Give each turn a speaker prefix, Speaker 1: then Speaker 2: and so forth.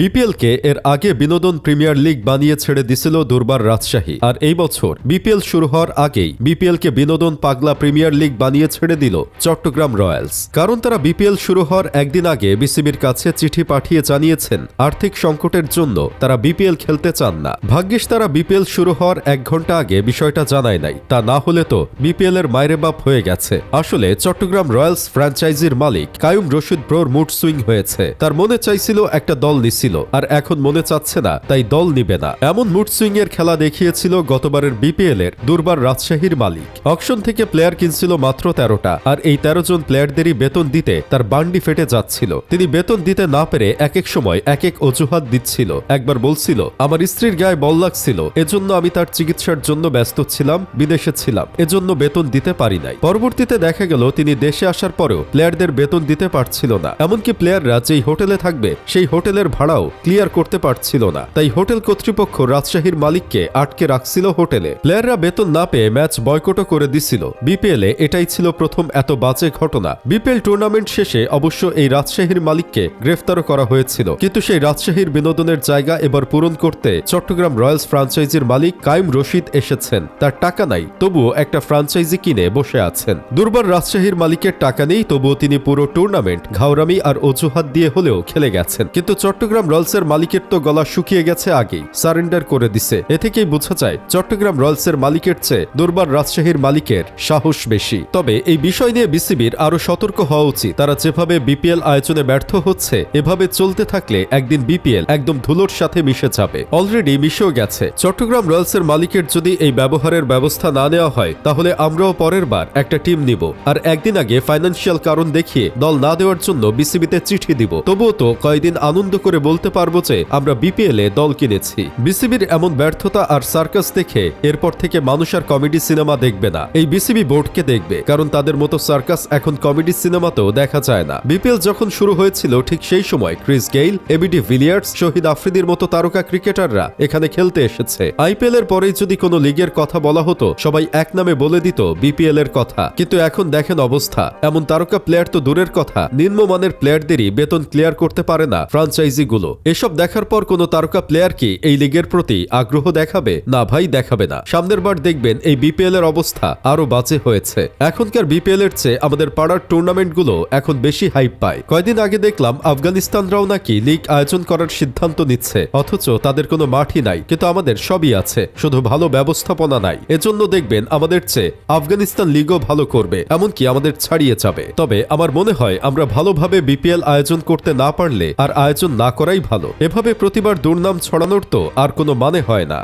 Speaker 1: বিপিএলকে এর আগে বিনোদন প্রিমিয়ার লিগ বানিয়ে ছেড়ে দিছিল দুর্বার রাজশাহী। আর এই বছর বিপিএল শুরু হওয়ার আগেই বিপিএলকে বিনোদন পাগলা প্রিমিয়ার লিগ বানিয়ে ছেড়ে দিল চট্টগ্রাম রয়্যালস। কারণ তারা বিপিএল শুরু হওয়ার একদিন আগে বিসিবির কাছে চিঠি পাঠিয়ে জানিয়েছেন, আর্থিক সংকটের জন্য তারা বিপিএল খেলতে চান না। ভাগ্যিস তারা বিপিএল শুরু হওয়ার এক ঘণ্টা আগে বিষয়টা জানায় নাই। তা না হলে তো বিপিএল এর মায়েরে বাপ হয়ে গেছে। আসলে চট্টগ্রাম রয়্যালস ফ্র্যাঞ্চাইজির মালিক কায়ুম রশিদ ব্রোর মুড সুইং হয়েছে। তার মনে চাইছিল একটা দল নিছিল আর এখন মনে চাচ্ছে না, তাই দল নিবে না। এমন মুড সুইং এর খেলা দেখিয়েছিল গতবারের বিপিএল এর দুর্বার রাজশাহীর মালিক। অকশন থেকে প্লেয়ার কিনছিল মাত্র তেরোটা, আর এই তেরো জন প্লেয়ারদেরই বেতন দিতে তার বান্ডি ফেটে যাচ্ছিল। তিনি বেতন দিতে না পেরে এক এক সময় এক এক অজুহাত দিচ্ছিল। একবার বলছিল, আমার স্ত্রীর গায়ে বল লাগছিল, এজন্য আমি তার চিকিৎসার জন্য ব্যস্ত ছিলাম, বিদেশে ছিলাম, এজন্য বেতন দিতে পারি নাই। পরবর্তীতে দেখা গেল, তিনি দেশে আসার পরেও প্লেয়ারদের বেতন দিতে পারছিল না। এমনকি প্লেয়াররা যেই হোটেলে থাকবে, সেই হোটেলের ভাড়াও ক্লিয়ার করতে পারছিল না। তাই হোটেল কর্তৃপক্ষ রাজশাহীর মালিককে আটকে রাখছিল হোটেলে। প্লেয়াররা বেতন না পেয়ে ম্যাচ বয়কটও করে দিছিল। বিপিএল এ এটাই ছিল প্রথম এত বাজে ঘটনা। বিপিএল টুর্নামেন্ট শেষে অবশ্য এই রাজশাহীর মালিককে গ্রেফতারও করা হয়েছিল। কিন্তু সেই রাজশাহীর বিনোদনের জায়গা এবার পূরণ করতে চট্টগ্রাম রয়্যালস ফ্রাঞ্চাইজির মালিক কাইম রশিদ এসেছেন। তার টাকা নাই, তবুও একটা ফ্রাঞ্চাইজি কিনে বসে আছেন। দুর্বার রাজশাহীর মালিকের টাকা নেই, তবুও তিনি পুরো টুর্নামেন্ট ঘাওরামি আর অজুহাত দিয়ে হলেও খেলে গেছেন। কিন্তু চট্টগ্রাম রয়্যালসের মালিকের তো গলা শুকিয়ে গেছে আগেই, সারেন্ডার করে দিছে। এ থেকেই বোঝা যায়, চট্টগ্রাম রয়্যালসের মালিকের চেয়ে দুর্বার রাজশাহীর মালিকের সাহস বেশি। তবে এই বিষয় নিয়ে বিসিবির আরও সতর্ক হওয়া উচিত। তারা যেভাবে বিপিএল আয়োজনে ব্যর্থ হচ্ছে, এভাবে চলতে থাকলে একদিন বিপিএল একদম ধুলোর সাথে মিশে যাবে। অলরেডি মিশেও গেছে। চট্টগ্রাম রয়্যালসের মালিকের যদি এই ব্যবহারের ব্যবস্থা না নেওয়া হয়, তাহলে আমরাও পরের বার একটা টিম নিব। আর একদিন আগে ফাইন্যান্সিয়াল কারণ দেখিয়ে দল না দেওয়ার জন্য বিসিবিতে চিঠি দিব। তবুও তো কয়েকদিন আনন্দ করে বলতে পারব যে আমরা বিপিএল এ দল কিনেছি। বিসিবির এমন ব্যর্থতা আর সার্কাস দেখে এরপর থেকে মানুষ আর কমেডি সিনেমা দেখবে না। এই বিসিবি বোর্ডকে দেখবে, কারণ তাদের মতো সার্কাস এখন কমেডি সিনেমাতেও দেখা যায় না। বিপিএল যখন শুরু হয়েছিল ঠিক সেই সময় Chris Gayle, ABD Villiers, Shahid আফ্রিদির মতো তারকা ক্রিকেটাররা এখানে খেলতে এসেছে। আইপিএল এর পরেই যদি কোনো লিগের কথা বলা হতো, সবাই এক নামে বলে দিত বিপিএল এর কথা। কিন্তু এখন দেখেন অবস্থা। এমন তারকা প্লেয়ার তো দূরের কথা। নিম্নমানের প্লেয়ারদেরই বেতন ক্লিয়ার করতে পারে না। ফ্রাঞ্চাইজিগুলো এসব দেখার পর কোনো তারকা প্লেয়ার কি এই লিগের প্রতি আগ্রহ দেখাবে? না ভাই, দেখাবে না। সামনের বার দেখবেন এই বিপিএল এর অবস্থা আরও বাজে হয়েছে। এখনকার বিপিএল এর চেয়ে আমাদের পাড়ার টুর্নামেন্টগুলো এখন বেশি হাইপ পায়। কয়দিন আগে দেখলাম আফগানিস্তানরাও নাকি লিগ আয়োজন করার সিদ্ধান্ত নিচ্ছে। অথচ তাদের কোনো মাঠই নাই, কিন্তু আমাদের সবই আছে। শুধু ভালো ব্যবস্থাপনা নাই। এজন্য দেখবেন আমাদের চেয়ে আফগানিস্তান লিগও ভালো করবে, এমনকি আমাদের ছাড়িয়ে যাবে। তবে আমার মনে হয় আমরা ভালোভাবে বিপিএল আয়োজন করতে না পারলে আর আয়োজন না করাই ভালো। এভাবে প্রতিবার দুর্নাম ছড়ানোর তো আর কোনো মানে হয় না।